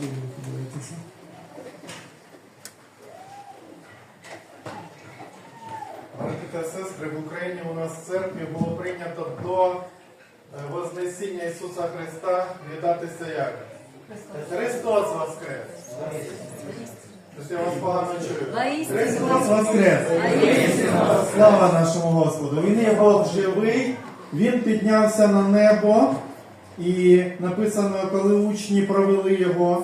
Дивіться. Брати сестри, в Україні у нас в церкві було прийнято до е, Вознесіння Ісуса Христа віддатися як? Христос Воскрес! Я вас погано чую. Христос Воскрес! Слава нашому Господу! Він є Бог живий, Він піднявся на небо, і написано, коли учні провели його,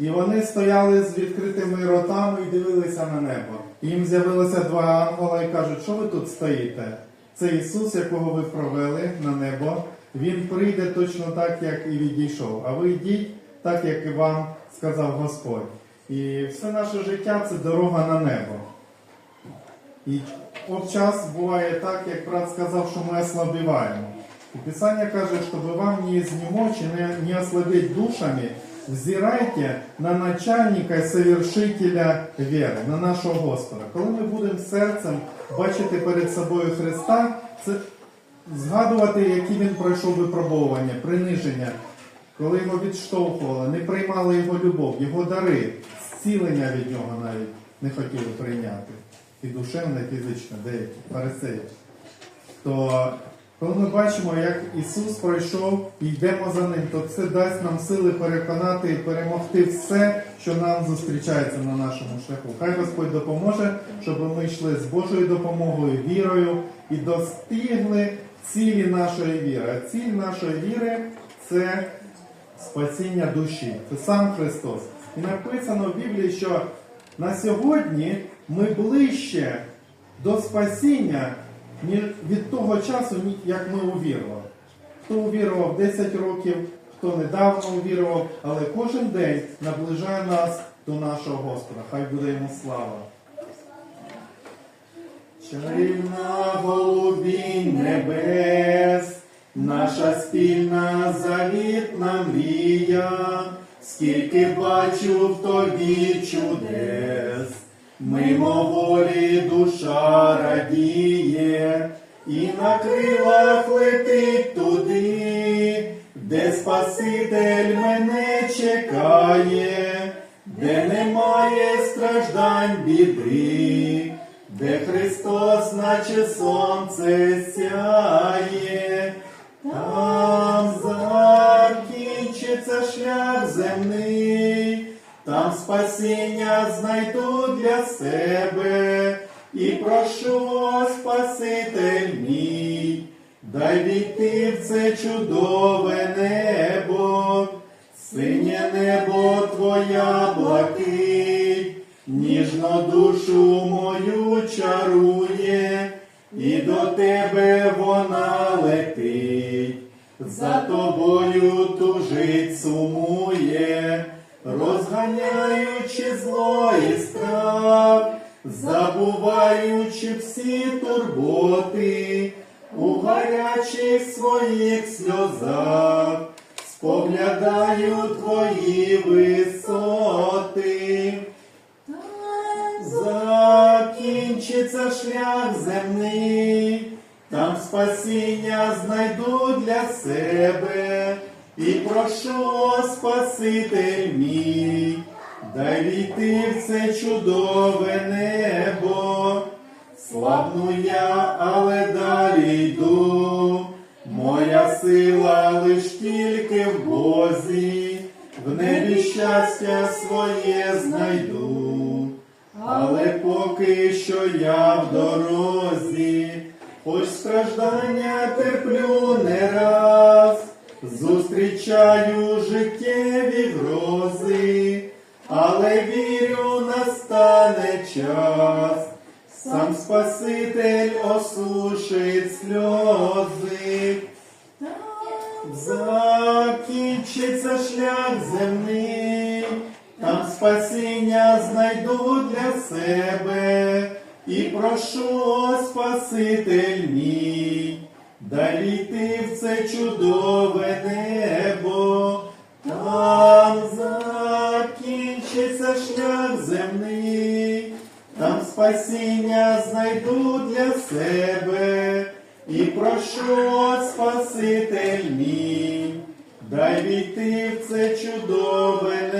і вони стояли з відкритими ротами і дивилися на небо. І їм з'явилося два ангела і кажуть, що ви тут стоїте? Це Ісус, якого ви провели на небо. Він прийде точно так, як і відійшов. А ви йдіть так, як і вам сказав Господь. І все наше життя це дорога на небо. І от час буває так, як брат сказав, що ми ослабіваємо. І Писання каже, щоб вам не изнемочь и не, не ослабеть душами, взирайте на начальника і совершителя віри, на нашого Господа. Коли ми будемо серцем бачити перед собою Христа, це згадувати, які він пройшов випробовування, приниження, коли його відштовхували, не приймали його любов, його дари, зцілення від нього навіть не хотіли прийняти. І душевне, і фізичне, деякі фарисеї. То коли ми бачимо, як Ісус пройшов і йдемо за ним, то це дасть нам сили переконати і перемогти все, що нам зустрічається на нашому шляху. Хай Господь допоможе, щоб ми йшли з Божою допомогою, вірою і достигли цілі нашої віри. А ціль нашої віри це спасіння душі. Це сам Христос. І написано в Біблії, що на сьогодні ми ближче до спасіння від того часу, як ми увірували. Хто увірував 10 років, хто недавно увірував, але кожен день наближає нас до нашого Господа. Хай буде йому слава. Чарівна голубінь небес, наша спільна завітна мрія, скільки бачу в тобі чудес, мимо волі душа радіє, і на крилах летить туди, де Спаситель мене чекає, де немає страждань біди, де Христос, наче сонце сяє, там закінчиться шлях земний, там спасіння знайду для себе, і прошу, Спаситель мій, дай війти в це чудове небо, синє небо твоя блакить, ніжно душу мою чарує, і до тебе вона летить, за тобою тужить сумує, розганяючи зло і страх, забуваючи всі турботи, у гарячих своїх сльозах, споглядаю твої висоти. Закінчиться шлях земний, там спасіння знайду для себе, і прошу, о, Спаситель мій, дай війти в це чудове небо. Славну я, але далі йду, моя сила лиш тільки в Бозі, в небі щастя своє знайду. Але поки що я в дорозі, хоч страждання терплю не раз, зустрічаю життєві грози, але вірю, настане час, сам Спаситель осушить сльози. Закінчиться шлях земний, там спасіння знайду для себе, і прошу, Спаситель мій, дай війти в це чудове небо, там закінчиться шлях земний, там спасіння знайду для себе, і прошу, Спаситель мій, дай війти в це чудове.